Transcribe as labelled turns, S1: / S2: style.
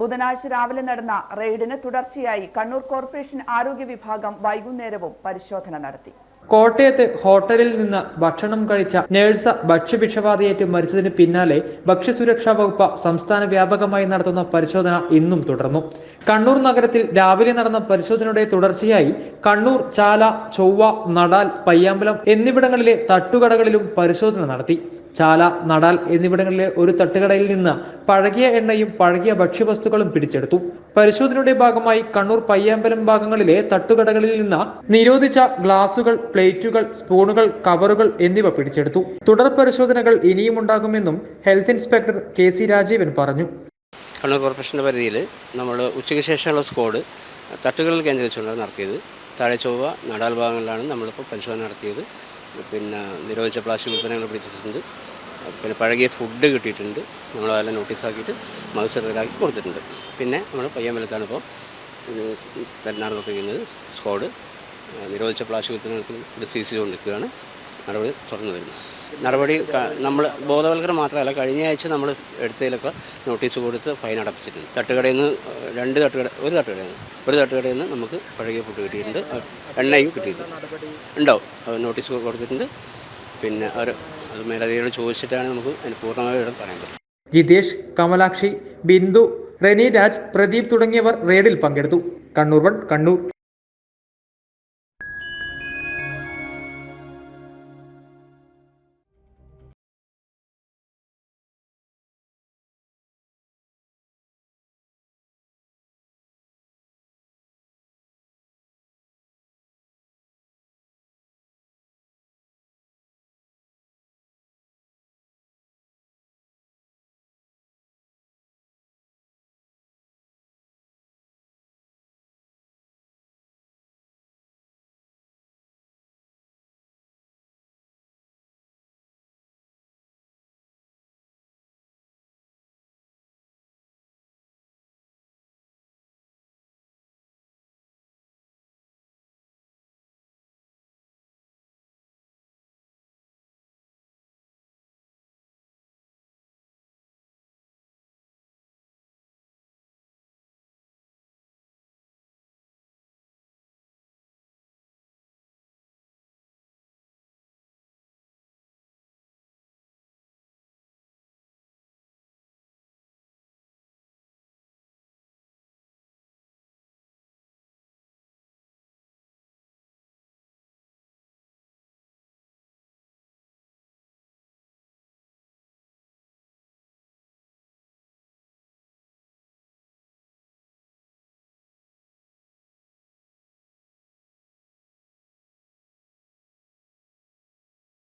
S1: ബുധനാഴ്ച രാവിലെ നടന്ന റെയ്ഡിന് തുടർച്ചയായി കണ്ണൂർ കോർപ്പറേഷൻ ആരോഗ്യ വിഭാഗം വൈകുന്നേരവും പരിശോധന നടത്തി.
S2: കോട്ടയത്ത് ഹോട്ടലിൽ നിന്ന് ഭക്ഷണം കഴിച്ച നേഴ്സ ഭക്ഷ്യഭിക്ഷബാധയേറ്റ് മരിച്ചതിന് പിന്നാലെ ഭക്ഷ്യസുരക്ഷാ വകുപ്പ് സംസ്ഥാന വ്യാപകമായി നടത്തുന്ന പരിശോധന ഇന്നും തുടർന്നു. കണ്ണൂർ നഗരത്തിൽ രാവിലെ നടന്ന പരിശോധനയുടെ തുടർച്ചയായി കണ്ണൂർ ചാല ചൊവ്വ നടാൽ പയ്യാമ്പലം എന്നിവിടങ്ങളിലെ തട്ടുകടകളിലും പരിശോധന നടത്തി. ചാല നടാൽ എന്നിവിടങ്ങളിലെ ഒരു തട്ടുകടയിൽ നിന്ന് പഴകിയ എണ്ണയും പഴകിയ ഭക്ഷ്യവസ്തുക്കളും പിടിച്ചെടുത്തു. പരിശോധനയുടെ ഭാഗമായി കണ്ണൂർ പയ്യാമ്പലം ഭാഗങ്ങളിലെ തട്ടുകടകളിൽ നിന്ന് നിരോധിച്ച ഗ്ലാസുകൾ പ്ലേറ്റുകൾ സ്പൂണുകൾ കവറുകൾ എന്നിവ പിടിച്ചെടുത്തു. തുടർ പരിശോധനകൾ ഇനിയും ഉണ്ടാകുമെന്നും health inspector K C Rajeevan പറഞ്ഞു.
S3: കണ്ണൂർ കോർപ്പറേഷന്റെ പരിധിയിൽ നമ്മൾ ഉച്ചയ്ക്ക് ശേഷമുള്ള സ്ക്വാഡ് തട്ടുകളിൽ കേന്ദ്രീകരിച്ചുകൊണ്ടാണ് നടത്തിയത്. താഴെ ചൊവ്വ നടാൽ ഭാഗങ്ങളിലാണ് നമ്മളിപ്പോൾ പരിശോധന നടത്തിയത്. പിന്നെ നിരോധിച്ച പ്ലാസ്റ്റിക് ഉൽപ്പന്നങ്ങൾ പിടിച്ചിട്ടുണ്ട്. പിന്നെ പഴകിയ ഫുഡ് കിട്ടിയിട്ടുണ്ട്. നമ്മൾ അതെല്ലാം നോട്ടീസാക്കിയിട്ട് മത്സരത്തിലാക്കി കൊടുത്തിട്ടുണ്ട്. പിന്നെ നമ്മൾ പയ്യമ്പലത്താണ് ഇപ്പോൾ നടത്തിക്കുന്നത് സ്ക്വാഡ് നിരോധിച്ച പ്ലാസ്റ്റിക് ഉൽപ്പന്നങ്ങൾക്ക് സീസ് ചെയ്തുകൊണ്ടിരിക്കുകയാണ്. നടപടി തുറന്നു വരുന്നത് നടപടി നമ്മൾ ബോധവൽക്കരണം മാത്രമല്ല കഴിഞ്ഞ ആഴ്ച നമ്മൾ എടുത്തതിലൊക്കെ നോട്ടീസ് കൊടുത്ത് ഫൈൻ അടപ്പിച്ചിട്ടുണ്ട്. തട്ടുകടയിൽ നിന്ന് രണ്ട് തട്ടുകട ഒരു തട്ടുകടയിൽ നിന്ന് ഒരു തട്ടുകടയിൽ നിന്ന് നമുക്ക് പഴകിയ ഫുഡ് കിട്ടിയിട്ടുണ്ട്. എണ്ണയും കിട്ടിയിട്ടുണ്ട്. ഉണ്ടാവും. നോട്ടീസ് കൊടുത്തിട്ടുണ്ട്. പിന്നെ അവർ അത് മേലധികാരിയോട് ചോദിച്ചിട്ടാണ് നമുക്ക് അതിന് പൂർണമായ പറയാൻ പറ്റും
S2: ജിതേഷ് കമലാക്ഷി ബിന്ദു റെനി രാജ് പ്രദീപ് തുടങ്ങിയവർ റെയ്ഡിൽ പങ്കെടുത്തു. കണ്ണൂർ വൺ കണ്ണൂർ